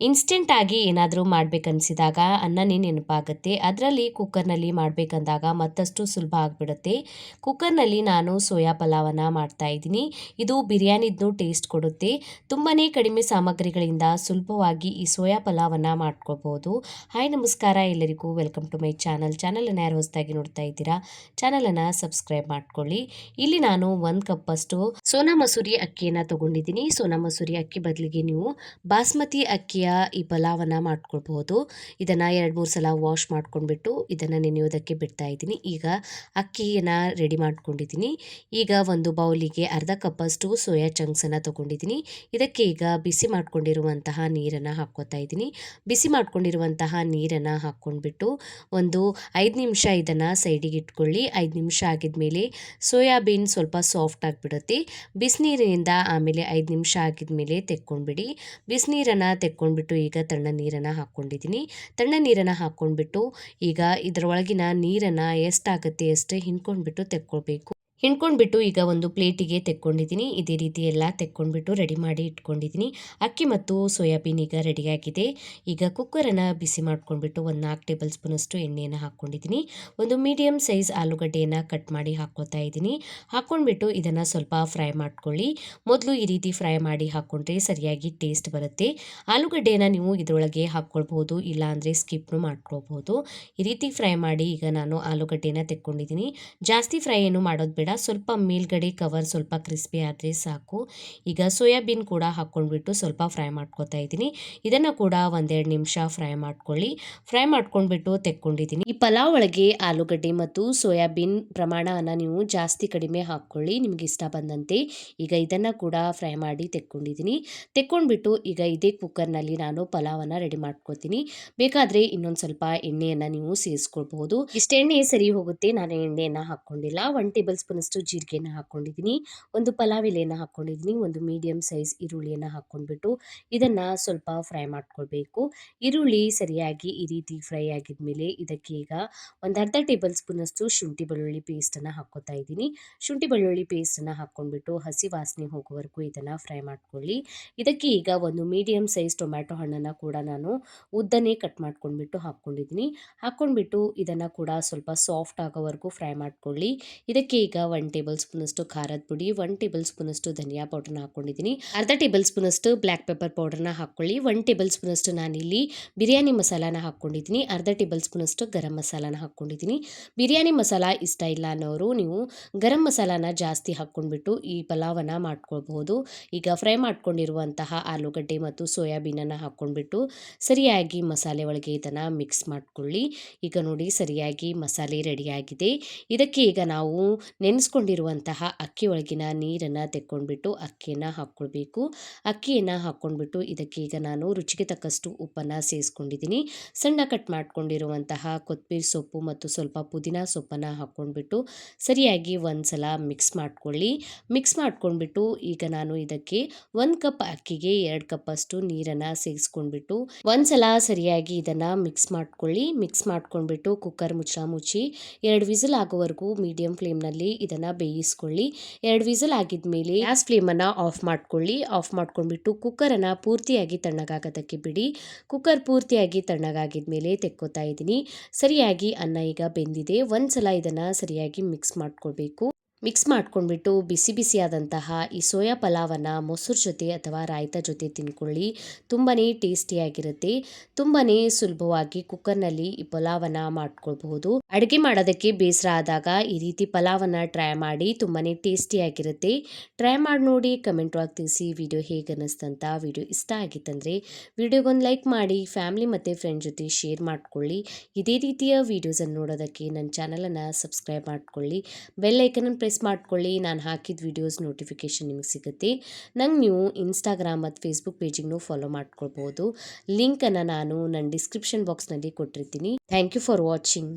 ಇನ್ಸ್ಟೆಂಟಾಗಿ ಏನಾದರೂ ಮಾಡಬೇಕನ್ಸಿದಾಗ ಅನ್ನನೇ ನೆನಪಾಗುತ್ತೆ. ಅದರಲ್ಲಿ ಕುಕ್ಕರ್ನಲ್ಲಿ ಮಾಡಬೇಕಂದಾಗ ಮತ್ತಷ್ಟು ಸುಲಭ ಆಗಿಬಿಡುತ್ತೆ. ಕುಕ್ಕರ್ನಲ್ಲಿ ನಾನು ಸೋಯಾ ಪಲಾವನ್ನು ಮಾಡ್ತಾಯಿದ್ದೀನಿ ಇದು ಬಿರಿಯಾನಿದ್ದು ಟೇಸ್ಟ್ ಕೊಡುತ್ತೆ. ತುಂಬಾ ಕಡಿಮೆ ಸಾಮಗ್ರಿಗಳಿಂದ ಸುಲಭವಾಗಿ ಈ ಸೋಯಾ ಪಲಾವನ್ನು ಮಾಡ್ಕೋಬೋದು ಹಾಯ್, ನಮಸ್ಕಾರ. ಎಲ್ಲರಿಗೂ ವೆಲ್ಕಮ್ ಟು ಮೈ ಚಾನಲ್ ಚಾನಲನ್ನು ಯಾರು ಹೊಸದಾಗಿ ನೋಡ್ತಾ ಇದ್ದೀರಾ, ಚಾನಲನ್ನು ಸಬ್ಸ್ಕ್ರೈಬ್ ಮಾಡ್ಕೊಳ್ಳಿ. ಇಲ್ಲಿ ನಾನು ಒಂದು ಕಪ್ಪಷ್ಟು ಸೋನಾ ಮಸೂರಿ ಅಕ್ಕಿಯನ್ನು ತೊಗೊಂಡಿದ್ದೀನಿ. ಸೋನಾ ಮಸೂರಿ ಅಕ್ಕಿ ಬದಲಿಗೆ ನೀವು ಬಾಸ್ಮತಿ ಅಕ್ಕಿಯ ಈ ಪಲಾವನ್ನು ಮಾಡ್ಕೊಳ್ಬೋದು ಇದನ್ನು ಎರಡು ಮೂರು ಸಲ ವಾಶ್ ಮಾಡ್ಕೊಂಡ್ಬಿಟ್ಟು ಇದನ್ನು ನೆನೆಯೋದಕ್ಕೆ ಬಿಡ್ತಾ ಇದ್ದೀನಿ. ಈಗ ಅಕ್ಕಿಯನ್ನು ರೆಡಿ ಮಾಡ್ಕೊಂಡಿದ್ದೀನಿ. ಈಗ ಒಂದು ಬೌಲಿಗೆ ಅರ್ಧ ಕಪ್ಪಷ್ಟು ಸೋಯಾ ಚಂಕ್ಸನ್ನು ತೊಗೊಂಡಿದ್ದೀನಿ. ಇದಕ್ಕೆ ಈಗ ಬಿಸಿ ಮಾಡ್ಕೊಂಡಿರುವಂತಹ ನೀರನ್ನು ಹಾಕ್ಕೋತಾ ಇದ್ದೀನಿ. ಬಿಸಿ ಮಾಡ್ಕೊಂಡಿರುವಂತಹ ನೀರನ್ನು ಹಾಕ್ಕೊಂಡ್ಬಿಟ್ಟು ಒಂದು ಐದು ನಿಮಿಷ ಇದನ್ನು ಸೈಡಿಗೆ ಇಟ್ಕೊಳ್ಳಿ. ಐದು ನಿಮಿಷ ಆಗಿದ್ಮೇಲೆ ಸೋಯಾಬೀನ್ ಸ್ವಲ್ಪ ಸಾಫ್ಟ್ ಆಗಿಬಿಡುತ್ತೆ. ಬಿಸಿನೀರಿನಿಂದ ಆಮೇಲೆ ಐದು ನಿಮಿಷ ಆಗಿದ್ಮೇಲೆ ತೆಕ್ಕೊಂಡ್ಬಿಡಿ. ಬಿಸಿನೀರನ್ನು ತೆಕ್ಕೊಂಡ್ಬಿಟ್ಟು ಈಗ ತಣ್ಣ ನೀರನ್ನು ಹಾಕ್ಕೊಂಡಿದ್ದೀನಿ. ತಣ್ಣ ನೀರನ್ನು ಹಾಕ್ಕೊಂಡ್ಬಿಟ್ಟು ಈಗ ಇದರೊಳಗಿನ ನೀರನ್ನು ಎಷ್ಟಾಗುತ್ತೆ ಅಷ್ಟೇ ಹಿಂಡ್ಕೊಂಡ್ಬಿಟ್ಟು ತೆಕ್ಕೊಳ್ಬೇಕು. ಹಿಂಡ್ಕೊಂಡ್ಬಿಟ್ಟು ಈಗ ಒಂದು ಪ್ಲೇಟಿಗೆ ತೆಕ್ಕೊಂಡಿದ್ದೀನಿ. ಇದೇ ರೀತಿ ಎಲ್ಲ ತೆಕ್ಕೊಂಡ್ಬಿಟ್ಟು ರೆಡಿ ಮಾಡಿ ಇಟ್ಕೊಂಡಿದ್ದೀನಿ. ಅಕ್ಕಿ ಮತ್ತು ಸೋಯಾಬೀನ್ ಈಗ ರೆಡಿಯಾಗಿದೆ ಈಗ ಕುಕ್ಕರನ್ನು ಬಿಸಿ ಮಾಡ್ಕೊಂಡ್ಬಿಟ್ಟು ಒಂದು ನಾಲ್ಕು ಟೇಬಲ್ ಸ್ಪೂನಷ್ಟು ಎಣ್ಣೆಯನ್ನು ಹಾಕ್ಕೊಂಡಿದ್ದೀನಿ. ಒಂದು ಮೀಡಿಯಮ್ ಸೈಜ್ ಆಲೂಗಡ್ಡೆಯನ್ನು ಕಟ್ ಮಾಡಿ ಹಾಕ್ಕೊತಾ ಇದ್ದೀನಿ. ಹಾಕ್ಕೊಂಡ್ಬಿಟ್ಟು ಇದನ್ನು ಸ್ವಲ್ಪ ಫ್ರೈ ಮಾಡ್ಕೊಳ್ಳಿ. ಮೊದಲು ಈ ರೀತಿ ಫ್ರೈ ಮಾಡಿ ಹಾಕ್ಕೊಂಡ್ರೆ ಸರಿಯಾಗಿ ಟೇಸ್ಟ್ ಬರುತ್ತೆ. ಆಲೂಗಡ್ಡೆಯನ್ನು ನೀವು ಇದರೊಳಗೆ ಹಾಕ್ಕೊಳ್ಬೋದು ಇಲ್ಲ ಅಂದರೆ ಸ್ಕಿಪ್ನು ಮಾಡ್ಕೊಳ್ಬೋದು ಈ ರೀತಿ ಫ್ರೈ ಮಾಡಿ ಈಗ ನಾನು ಆಲೂಗಡ್ಡೆನ ತೆಕ್ಕೊಂಡಿದ್ದೀನಿ. ಜಾಸ್ತಿ ಫ್ರೈ ಏನು ಮಾಡೋದು ಬೇಡ. ಸ್ವಲ್ಪ ಮೇಲ್ಗಡೆ ಕವರ್ ಸ್ವಲ್ಪ ಕ್ರಿಸ್ಪಿ ಆದರೆ ಸಾಕು. ಈಗ ಸೋಯಾಬೀನ್ ಕೂಡ ಹಾಕ್ಕೊಂಡ್ಬಿಟ್ಟು ಸ್ವಲ್ಪ ಫ್ರೈ ಮಾಡ್ಕೊತಾ ಇದ್ದೀನಿ. ಇದನ್ನು ಕೂಡ ಒಂದೆರಡು ನಿಮಿಷ ಫ್ರೈ ಮಾಡ್ಕೊಳ್ಳಿ. ಫ್ರೈ ಮಾಡ್ಕೊಂಡ್ಬಿಟ್ಟು ತೆಕ್ಕೊಂಡಿದ್ದೀನಿ. ಈ ಪಲಾವ್ ಒಳಗೆ ಆಲೂಗಡ್ಡೆ ಮತ್ತು ಸೋಯಾಬೀನ್ ಪ್ರಮಾಣವನ್ನು ನೀವು ಜಾಸ್ತಿ ಕಡಿಮೆ ಹಾಕ್ಕೊಳ್ಳಿ. ನಿಮಗೆ ಇಷ್ಟ ಬಂದಂತೆ ಈಗ ಇದನ್ನು ಕೂಡ ಫ್ರೈ ಮಾಡಿ ತೆಕ್ಕೊಂಡಿದ್ದೀನಿ. ತೆಕ್ಕೊಂಡ್ಬಿಟ್ಟು ಈಗ ಇದೇ ಕುಕ್ಕರ್ನಲ್ಲಿ ನಾನು ಪಲಾವನ್ನು ರೆಡಿ ಮಾಡ್ಕೋತೀನಿ. ಬೇಕಾದರೆ ಇನ್ನೊಂದು ಸ್ವಲ್ಪ ಎಣ್ಣೆಯನ್ನು ನೀವು ಸೇರಿಸ್ಕೊಳ್ಬಹುದು. ಇಷ್ಟೆಣ್ಣೆ ಸರಿ ಹೋಗುತ್ತೆ. ನಾನು ಎಣ್ಣೆಯನ್ನು ಹಾಕ್ಕೊಂಡಿಲ್ಲ. ಒನ್ ಟೇಬಲ್ ಸ್ಪೂನ್ ಅಷ್ಟು ಜೀರಿಗೆನ ಹಾಕ್ಕೊಂಡಿದ್ದೀನಿ ಒಂದು ಪಲಾವ್ ಎಲೆಯನ್ನು ಹಾಕ್ಕೊಂಡಿದ್ದೀನಿ ಒಂದು ಮೀಡಿಯಮ್ ಸೈಜ್ ಈರುಳ್ಳಿಯನ್ನು ಹಾಕ್ಕೊಂಡ್ಬಿಟ್ಟು ಇದನ್ನು ಸ್ವಲ್ಪ ಫ್ರೈ ಮಾಡ್ಕೊಳ್ಬೇಕು. ಈರುಳ್ಳಿ ಸರಿಯಾಗಿ ಈ ರೀತಿ ಫ್ರೈ ಆಗಿದ್ಮೇಲೆ ಇದಕ್ಕೆ ಈಗ ಒಂದು ಅರ್ಧ ಟೇಬಲ್ ಸ್ಪೂನಷ್ಟು ಶುಂಠಿ ಬೆಳ್ಳುಳ್ಳಿ ಪೇಸ್ಟನ್ನು ಹಾಕ್ಕೊತಾ ಇದ್ದೀನಿ. ಶುಂಠಿ ಬೆಳ್ಳುಳ್ಳಿ ಪೇಸ್ಟನ್ನು ಹಾಕ್ಕೊಂಡ್ಬಿಟ್ಟು ಹಸಿ ವಾಸನೆ ಹೋಗೋವರೆಗೂ ಇದನ್ನು ಫ್ರೈ ಮಾಡ್ಕೊಳ್ಳಿ. ಇದಕ್ಕೆ ಈಗ ಒಂದು ಮೀಡಿಯಮ್ ಸೈಜ್ ಟೊಮ್ಯಾಟೊ ಹಣ್ಣನ್ನು ಕೂಡ ನಾನು ಉದ್ದನೇ ಕಟ್ ಮಾಡ್ಕೊಂಡ್ಬಿಟ್ಟು ಹಾಕ್ಕೊಂಡಿದ್ದೀನಿ. ಹಾಕ್ಕೊಂಡ್ಬಿಟ್ಟು ಇದನ್ನು ಕೂಡ ಸ್ವಲ್ಪ ಸಾಫ್ಟ್ ಆಗೋವರೆಗೂ ಫ್ರೈ ಮಾಡ್ಕೊಳ್ಳಿ. ಇದಕ್ಕೆ ಈಗ ಒನ್ ಟೇಬಲ್ ಸ್ಪೂನಷ್ಟು ಖಾರದ ಪುಡಿ ಒನ್ ಟೇಬಲ್ ಸ್ಪೂನಷ್ಟು ಧನಿಯಾ ಪೌಡರ್ನ ಹಾಕೊಂಡಿದ್ದೀನಿ ಅರ್ಧ ಟೇಬಲ್ ಸ್ಪೂನಷ್ಟು ಬ್ಲ್ಯಾಕ್ ಪೆಪ್ಪರ್ ಪೌಡರ್ನ ಹಾಕ್ಕೊಳ್ಳಿ ಒನ್ ಟೇಬಲ್ ಸ್ಪೂನಷ್ಟು ನಾನಿಲ್ಲಿ ಬಿರಿಯಾನಿ ಮಸಾಲಾನ ಹಾಕ್ಕೊಂಡಿದ್ದೀನಿ. ಅರ್ಧ ಟೇಬಲ್ ಸ್ಪೂನಷ್ಟು ಗರಂ ಮಸಾಲಾನ ಹಾಕ್ಕೊಂಡಿದ್ದೀನಿ. ಬಿರಿಯಾನಿ ಮಸಾಲ ಇಷ್ಟ ಇಲ್ಲ ಅನ್ನೋರು ನೀವು ಗರಂ ಮಸಾಲಾನ ಜಾಸ್ತಿ ಹಾಕ್ಕೊಂಡ್ಬಿಟ್ಟು ಈ ಪಲಾವನ್ನ ಮಾಡ್ಕೊಳ್ಬಹುದು. ಈಗ ಫ್ರೈ ಮಾಡ್ಕೊಂಡಿರುವಂತಹ ಆಲೂಗಡ್ಡೆ ಮತ್ತು ಸೋಯಾಬೀನನ್ನು ಹಾಕ್ಕೊಂಡ್ಬಿಟ್ಟು ಸರಿಯಾಗಿ ಮಸಾಲೆ ಒಳಗೆ ಇದನ್ನು ಮಿಕ್ಸ್ ಮಾಡ್ಕೊಳ್ಳಿ. ಈಗ ನೋಡಿ ಸರಿಯಾಗಿ ಮಸಾಲೆ ರೆಡಿಯಾಗಿದೆ ಇದಕ್ಕೆ ಈಗ ನಾವು ನೆನೆಸ್ಕೊಂಡಿರುವಂತಹ ಅಕ್ಕಿ ಒಳಗಿನ ನೀರನ್ನು ತೆಕ್ಕೊಂಡ್ಬಿಟ್ಟು ಅಕ್ಕಿಯನ್ನು ಹಾಕ್ಕೊಳ್ಬೇಕು. ಅಕ್ಕಿಯನ್ನು ಹಾಕ್ಕೊಂಡ್ಬಿಟ್ಟು ಇದಕ್ಕೆ ಈಗ ನಾನು ರುಚಿಗೆ ತಕ್ಕಷ್ಟು ಉಪ್ಪನ್ನು ಸೇರಿಸ್ಕೊಂಡಿದ್ದೀನಿ. ಸಣ್ಣ ಕಟ್ ಮಾಡ್ಕೊಂಡಿರುವಂತಹ ಕೊತ್ತಂಬರಿ ಸೊಪ್ಪು ಮತ್ತು ಸ್ವಲ್ಪ ಪುದೀನ ಸೊಪ್ಪನ್ನು ಹಾಕ್ಕೊಂಡ್ಬಿಟ್ಟು ಸರಿಯಾಗಿ ಒಂದು ಸಲ ಮಿಕ್ಸ್ ಮಾಡ್ಕೊಳ್ಳಿ. ಮಿಕ್ಸ್ ಮಾಡ್ಕೊಂಡ್ಬಿಟ್ಟು ಈಗ ನಾನು ಇದಕ್ಕೆ ಒಂದು ಕಪ್ ಅಕ್ಕಿಗೆ ಎರಡು ಕಪ್ಪಷ್ಟು ನೀರನ್ನು ಸೇರಿಸ್ಕೊಂಡ್ಬಿಟ್ಟು ಒಂದ್ಸಲ ಸರಿಯಾಗಿ ಇದನ್ನು ಮಿಕ್ಸ್ ಮಾಡ್ಕೊಳ್ಳಿ. ಮಿಕ್ಸ್ ಮಾಡ್ಕೊಂಡ್ಬಿಟ್ಟು ಕುಕ್ಕರ್ ಮುಚ್ಚ ಮುಚ್ಚಿ ಎರಡು ವಿಸಿಲ್ ಆಗೋವರೆಗೂ ಮೀಡಿಯಂ ಫ್ಲೇಮ್ನಲ್ಲಿ ಇದನ್ನು ಬೇಯಿಸ್ಕೊಳ್ಳಿ. ಎರಡು ವಿಸಲ್ ಆಗಿದ್ಮೇಲೆ ಗ್ಯಾಸ್ ಫ್ಲೇಮನ್ನು ಆಫ್ ಮಾಡ್ಕೊಳ್ಳಿ. ಆಫ್ ಮಾಡ್ಕೊಂಡ್ಬಿಟ್ಟು ಕುಕ್ಕರನ್ನು ಪೂರ್ತಿಯಾಗಿ ತಣ್ಣಗಾಗೋದಕ್ಕೆ ಬಿಡಿ. ಕುಕ್ಕರ್ ಪೂರ್ತಿಯಾಗಿ ತಣ್ಣಗಾಗಿದ್ಮೇಲೆ ತೆಕ್ಕೋತಾ ಇದ್ದೀನಿ. ಸರಿಯಾಗಿ ಅನ್ನ ಈಗ ಬೆಂದಿದೆ. ಒಂದು ಸಲ ಇದನ್ನು ಸರಿಯಾಗಿ ಮಿಕ್ಸ್ ಮಾಡ್ಕೊಳ್ಬೇಕು. ಮಿಕ್ಸ್ ಮಾಡ್ಕೊಂಡ್ಬಿಟ್ಟು ಬಿಸಿ ಬಿಸಿಯಾದಂತಹ ಈ ಸೋಯಾ ಪಲಾವನ್ನು ಮೊಸರು ಜೊತೆ ಅಥವಾ ರಾಯ್ತ ಜೊತೆ ತಿನ್ಕೊಳ್ಳಿ. ತುಂಬಾ ಟೇಸ್ಟಿಯಾಗಿರುತ್ತೆ ತುಂಬಾ ಸುಲಭವಾಗಿ ಕುಕ್ಕರ್ನಲ್ಲಿ ಈ ಪಲಾವನ್ನು ಮಾಡ್ಕೊಳ್ಬಹುದು. ಅಡುಗೆ ಮಾಡೋದಕ್ಕೆ ಬೇಸರ ಆದಾಗ ಈ ರೀತಿ ಪಲಾವನ್ನು ಟ್ರೈ ಮಾಡಿ ತುಂಬಾ ಟೇಸ್ಟಿಯಾಗಿರುತ್ತೆ ಟ್ರೈ ಮಾಡಿ ನೋಡಿ, ಕಮೆಂಟ್ ಒಳಗೆ ತಿಳಿಸಿ ವಿಡಿಯೋ ಹೇಗೆ ಅನ್ನಿಸ್ತಂತ ವಿಡಿಯೋ ಇಷ್ಟ ಆಗಿತ್ತಂದರೆ ವಿಡಿಯೋಗೊಂದು ಲೈಕ್ ಮಾಡಿ, ಫ್ಯಾಮಿಲಿ ಮತ್ತು ಫ್ರೆಂಡ್ ಜೊತೆ ಶೇರ್ ಮಾಡ್ಕೊಳ್ಳಿ. ಇದೇ ರೀತಿಯ ವೀಡಿಯೋಸನ್ನು ನೋಡೋದಕ್ಕೆ ನನ್ನ ಚಾನಲನ್ನು ಸಬ್ಸ್ಕ್ರೈಬ್ ಮಾಡ್ಕೊಳ್ಳಿ. ಬೆಲ್ ಐಕನನ್ನು ಪ್ರೆಸ್ ಮಾಡ್ಕೊಳ್ಳಿ. ನಾನು ಹಾಕಿದ ವಿಡಿಯೋಸ್ ನೋಟಿಫಿಕೇಷನ್ ನಿಮಗೆ ಸಿಗುತ್ತೆ. ನಂಗೆ ನೀವು ಇನ್ಸ್ಟಾಗ್ರಾಮ್ ಮತ್ತು ಫೇಸ್ಬುಕ್ ಪೇಜಿಗೂ ಫಾಲೋ ಮಾಡ್ಕೊಳ್ಬೋದು. ಲಿಂಕನ್ನು ನಾನು ನನ್ನ ಡಿಸ್ಕ್ರಿಪ್ಷನ್ ಬಾಕ್ಸ್ನಲ್ಲಿ ಕೊಟ್ಟಿರ್ತೀನಿ. Thank you for watching.